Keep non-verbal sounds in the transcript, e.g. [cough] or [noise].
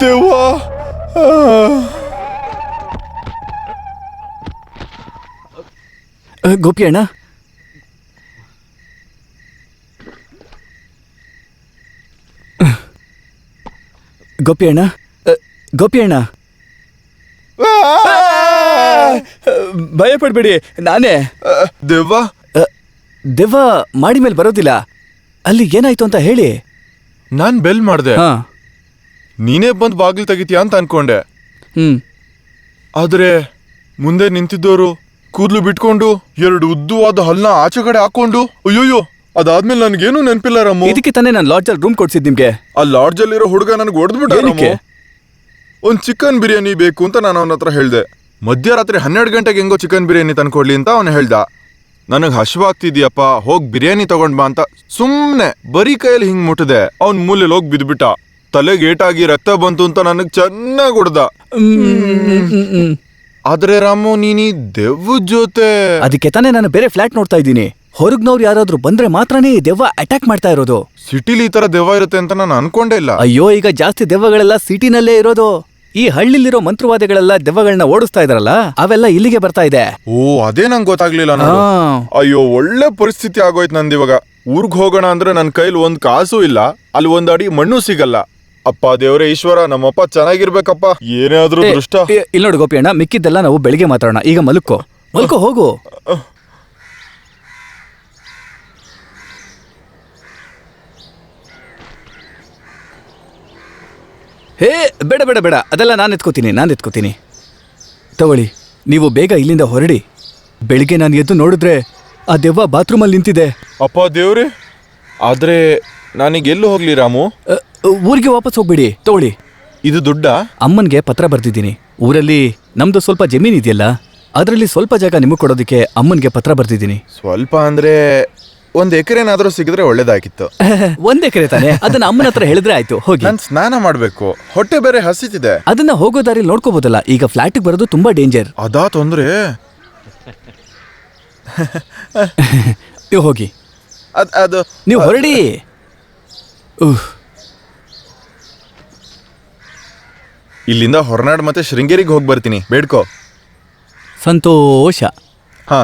ದೆವ್ವ ಆ. ಅ, ಗೋಪಿ ಅಣ್ಣ ಗೋಪಿ ಅಣ್ಣ ಅ, ಗೋಪಿ ಅಣ್ಣ ಭಯ ಪಡ್ಬೇಡಿ ನಾನೇ. ದೇವಾ ದೆವ್ವ ಅ, ದೆವ್ವ ಮಾಡಿ ಮೇಲೆ ಬರೋದಿಲ್ಲ. ಅಲ್ಲಿ ಏನಾಯ್ತು ಅಂತ ಹೇಳಿ. ನಾನ್ ಬೆಲ್ ಮಾಡ್ದೆ. ಹಾ. ನೀನೇ ಬಂದು ಬಾಗಿಲು ತೆಗಿತೀಯಾ ಅಂತ ಅನ್ಕೊಂಡೆ. ಹ್ಮ್. ಆದ್ರೆ ಮುಂದೆ ನಿಂತಿದ್ದವರು ಕೂದಲು ಬಿಟ್ಕೊಂಡು ಎರಡು ಉದ್ದವಾದ ಹಲ್ಲ ಆಚೆ ಕಡೆ ಹಾಕೊಂಡು ಅಯ್ಯೋಯ್ಯೋ ಅದಾದ್ಮೇಲೆ ನನ್ಗೇನು ನೆನಪಿಲ್ಲ ರಾಮು. ಇದಕ್ಕೆ ತಾನೇ ನಾನು ಲಾಡ್ಜಲ್ಲಿ ರೂಮ್ ಕೊಡ್ಸಿದ್ ನಿಮ್ಗೆ. ಆ ಲಾಡ್ಜ್ ಅಲ್ಲಿರೋ ಹುಡುಗ ನನಗೆ ಹೊಡೆದ್ಬಿಟ್ಟ ಏನಕ್ಕೆ? ಒಂದ್ ಚಿಕನ್ ಬಿರಿಯಾನಿ ಬೇಕು ಅಂತ ನಾನು ಅವನ ಹತ್ರ ಹೇಳ್ದೆ. ಮಧ್ಯರಾತ್ರಿ ಹನ್ನೆರಡು ಗಂಟೆಗೆ ಹೆಂಗೋ ಚಿಕನ್ ಬಿರಿಯಾನಿ ತಂದ್ಕೊಡ್ಲಿ ಅಂತ ಅವನು ಹೇಳ್ದ. ನನಗ್ ಹಶ್ವಾಗ್ತಿದ್ಯಪ್ಪ ಹೋಗಿ ಬಿರಿಯಾನಿ ತಗೊಂಡ್ ಬಾ ಅಂತ ಸುಮ್ಮನೆ ಬರೀ ಕೈಯಲ್ಲಿ ಹಿಂಗ್ ಮುಟ್ಟದೆ ಅವ್ನ ಮೂಲೆಯಲ್ಲಿ ಹೋಗಿ ಬಿದ್ಬಿಟ್ಟ. ತಲೆಗೆ ಏಟಾಗಿ ರಕ್ತ ಬಂತು ಅಂತ ನನಗೆ ಚೆನ್ನಾಗಿ ಹೊಡ್ದ. ಆದ್ರೆ ರಾಮು ನೀನಿ ದೆವ್ವ ಜೊತೆ ಅದಕ್ಕೆ ತಾನೇ ನಾನು ಬೇರೆ ಫ್ಲಾಟ್ ನೋಡ್ತಾ ಇದ್ದೀನಿ. ಹೊರಗ್ನವ್ರು ಯಾರಾದ್ರೂ ಬಂದ್ರೆ ಮಾತ್ರನೇ ಈ ದೆವ್ವ ಅಟ್ಯಾಕ್ ಮಾಡ್ತಾ ಇರೋದು. ಸಿಟಿಲಿ ಈ ತರ ದೆವ್ವ ಇರುತ್ತೆ ಅಂತ ನಾನು ಅನ್ಕೊಂಡೇ ಇಲ್ಲ. ಅಯ್ಯೋ ಈಗ ಜಾಸ್ತಿ ದೆವ್ವಗಳೆಲ್ಲ ಸಿಟಿನಲ್ಲೇ ಇರೋದು. ಈ ಹಳ್ಳಿಲಿರೋ ಮಂತ್ರವಾದಿಗಳೆಲ್ಲ ದೆವ್ವಗಳನ್ನ ಓಡಿಸ್ತಾ ಇದಾರಲ್ಲ ಅವೆಲ್ಲ ಇಲ್ಲಿಗೆ ಬರ್ತಾ ಇದೆ. ಓ ಅದೇ ನಂಗೆ ಗೊತ್ತಾಗ್ಲಿಲ್ಲ ನಾನು ಅಯ್ಯೋ ಒಳ್ಳೆ ಪರಿಸ್ಥಿತಿ ಆಗೋಯ್ತು ನಂದು ಇವಾಗ. ಊರ್ಗ್ ಹೋಗೋಣ ಅಂದ್ರೆ ನನ್ ಕೈಲಿ ಒಂದ್ ಕಾಸು ಇಲ್ಲ ಅಲ್ಲಿ ಒಂದ್ ಅಡಿ ಮಣ್ಣು ಸಿಗಲ್ಲ. ಅಪ್ಪ ದೇವರೇ ಈಶ್ವರ ನಮ್ಮಪ್ಪ ಚೆನ್ನಾಗಿರ್ಬೇಕಪ್ಪ. ಏನೇ ಆದ್ರೂ ಇಲ್ಲ ದೃಷ್ಟ. ಇಲ್ಲಿ ನೋಡು ಗೋಪಿಯಣ್ಣ ಮಿಕ್ಕಿದ್ದೆಲ್ಲ ನಾವು ಬೆಳಿಗ್ಗೆ ಮಾತಾಡೋಣ. ಈಗ ಮಲ್ಕೋ. ಮಲ್ಕೋ ಹೋಗು. ಹೇ ಬೇಡ ಬೇಡ ಬೇಡ. ಅದೆಲ್ಲ ನಾನು ಎತ್ಕೋತೀನಿ ನಾನು ಎತ್ಕೋತೀನಿ. ತಗೊಳ್ಳಿ ನೀವು ಬೇಗ ಇಲ್ಲಿಂದ ಹೊರಡಿ. ಬೆಳಿಗ್ಗೆ ನಾನು ಎದ್ದು ನೋಡಿದ್ರೆ ಆ ದೆವ್ವ ಬಾತ್ರೂಮಲ್ಲಿ ನಿಂತಿದೆ. ಅಪ್ಪ ದೇವ್ರಿ ಆದ್ರೆ ನಾನೀಗ ಎಲ್ಲೂ ಹೋಗ್ಲಿ ರಾಮು? ಅ, ಊರಿಗೆ ವಾಪಸ್ ಹೋಗ್ಬಿಡಿ ತಗೊಳ್ಳಿ. ಇದು ದುಡ್ಡ? ಅಮ್ಮನಿಗೆ ಪತ್ರ ಬರ್ದಿದ್ದೀನಿ. ಊರಲ್ಲಿ ನಮ್ದು ಸ್ವಲ್ಪ ಜಮೀನ್ ಇದೆಯಲ್ಲ ಅದರಲ್ಲಿ ಸ್ವಲ್ಪ ಜಾಗ ನಿಮಗೆ ಕೊಡೋದಕ್ಕೆ ಅಮ್ಮನಿಗೆ ಪತ್ರ ಬರ್ದಿದ್ದೀನಿ. ಸ್ವಲ್ಪ ಅಂದ್ರೆ ಒಂದ್ ಎಕರೆನಾದ್ರೂ ಸಿಗಿದ್ರೆ ಒಳ್ಳೇದಾಗಿತ್ತು. [laughs] ಒಂದ್ ಎಕರೆ ತಾನೆ? ಅದನ್ನ ಅಮ್ಮನ ಹತ್ರ ಹೇಳಿದ್ರೆ ಆಯ್ತು ಹೋಗಿ. ನಾನ್ ಸ್ನಾನ ಮಾಡ್ಬೇಕು. ಹೊಟ್ಟೆ ಬೇರೆ ಹಸಿತಿದೆ. ಅದನ್ನ ಹೋಗೋ ದಾರಿ ನೋಡ್ಕೋಬಹುದಲ್ಲ ಈಗ ಫ್ಲಾಟ್ ಬರೋದು ತುಂಬಾ ಡೇಂಜರ್ [laughs] ಅದಾ ತೊಂದ್ರೆ? [laughs] ನೀವು ಹೋಗಿ. ಅದ್ ಅದು ನೀವು ಹೊರಡಿ. ಉಹ್, ಇಲ್ಲಿಂದ ಹೊರನಾಡ್ ಮತ್ತೆ ಶೃಂಗೇರಿಗೆ ಹೋಗಿ ಬರ್ತೀನಿ. ಬೇಡ್ಕೋ. ಸಂತೋಷ. ಹಾ.